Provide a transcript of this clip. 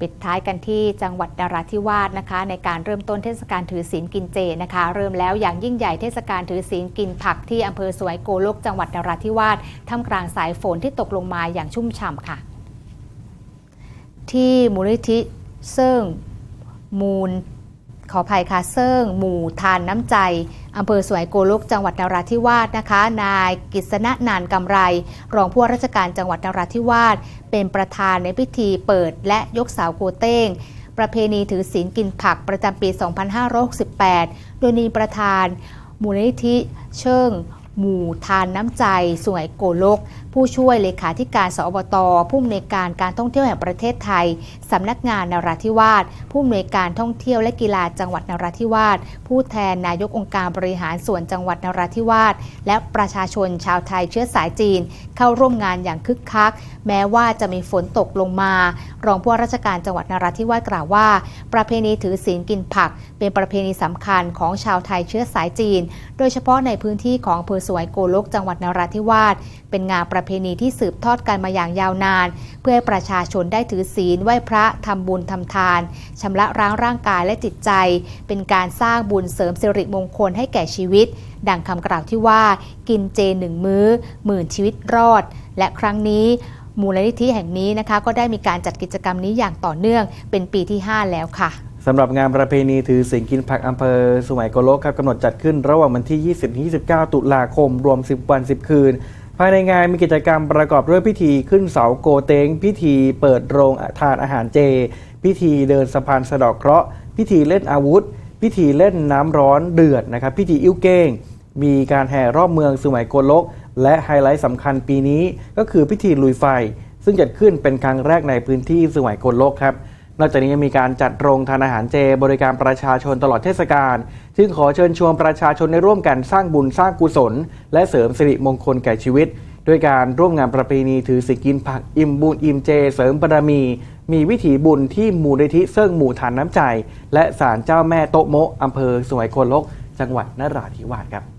ปิดท้ายกันที่จังหวัดนราธิวาสนะคะ ในการเริ่มต้นเทศกาลถือศีลกินเจนะคะ เริ่มแล้วอย่างยิ่งใหญ่เทศกาลถือศีลกินผักที่อำเภอสวยโกลกจังหวัดนราธิวาสท่ามกลางสายฝนที่ตกลงมาอย่างชุ่มฉ่ำค่ะ ที่มูลนิธิเซิ่งมูล ขออภัยค่ะเซิ่งหมู่ทานน้ำใจอำเภอสวยโกลกจังหวัดนราธิวาสนะคะ นายกิษณะนานกำไร รองผู้ว่าราชการจังหวัดนราธิวาสเป็นประธานในพิธีเปิดและยกเสาโกเต้ง ประเพณีถือศีลกินผักประจำปี 2568 โดยมีประธานมูลนิธิเชิง หมู่ทานน้ำใจสวยโกโลก ผู้ช่วยเลขาธิการสอบตผู้อำนวยการการท่องเที่ยวแห่งประเทศไทยสำนักงานนราธิวาสผู้อำนวยการท่องเที่ยวและกีฬาจังหวัดนราธิวาสผู้แทนนายกองค์การบริหารส่วนจังหวัดนราธิวาสและประชาชนชาวไทยเชื้อสายจีน เข้าร่วมงานอย่างคึกคัก แม้ว่าจะมีฝนตกลงมา รองผู้ว่าราชการจังหวัดนราธิวาสกล่าวว่า ประเพณีถือศีลกินผัก เป็นประเพณีสำคัญของชาวไทยเชื้อสายจีน โดยเฉพาะในพื้นที่ของอำเภอสวยโกลกจังหวัดนราธิวาสเป็นงานประเพณีที่สืบทอดกันมาอย่างยาวนาน เพื่อให้ประชาชนได้ถือศีลไหว้พระทำบุญทำทานชำระล้างร่างกายและจิตใจ เป็นการสร้างบุญเสริมสิริมงคลให้แก่ชีวิต ดังคำกล่าวที่ว่ากินเจหนึ่งมื้อ หมื่นชีวิตรอด และครั้งนี้มูลนิธิแห่งนี้นะคะ ก็ได้มีการจัดกิจกรรมนี้อย่างต่อเนื่องเป็นปีที่ 5 แล้วค่ะ สำหรับงานประเพณีถือศีลกินผักอำเภอสุไหงโกลกครับกำหนดจัดขึ้นระหว่างวันที่ 20-29 ตุลาคม รวม 10 วัน 10 คืน ภายในงานมีกิจกรรมประกอบด้วยพิธีขึ้นเสาโกเตงพิธีเปิดโรงทานอาหารเจ พิธีเดินสะพานสะดอกเคราะห์ พิธีเล่นอาวุธ พิธีเล่นน้ำร้อนเดือดนะครับ พิธีอิ่วเก้ง มีการแห่รอบเมืองสุไหงโกลก และไฮไลท์สำคัญปีนี้ก็คือพิธีลุยไฟ ซึ่งจัดขึ้นเป็นครั้งแรกในพื้นที่สุไหงโกลกครับ นอกจากนี้ยังมีการจัดโรงทานอาหารเจบริการประชาชนตลอดเทศกาลซึ่งขอเชิญชวนประชาชนในร่วมกันสร้างบุญสร้างกุศล และเสริมสิริมงคลแก่ชีวิตด้วยการร่วมงานประเพณีถือสิกินผักอิ่มบุญอิ่มเจ เสริมบารมี มีวิถีบุญที่มูลนิธิเซิ่งหมู่ฐานน้ำใจ และศาลเจ้าแม่โตโมะอำเภอสวยโกลก จังหวัดนราธิวาสครับ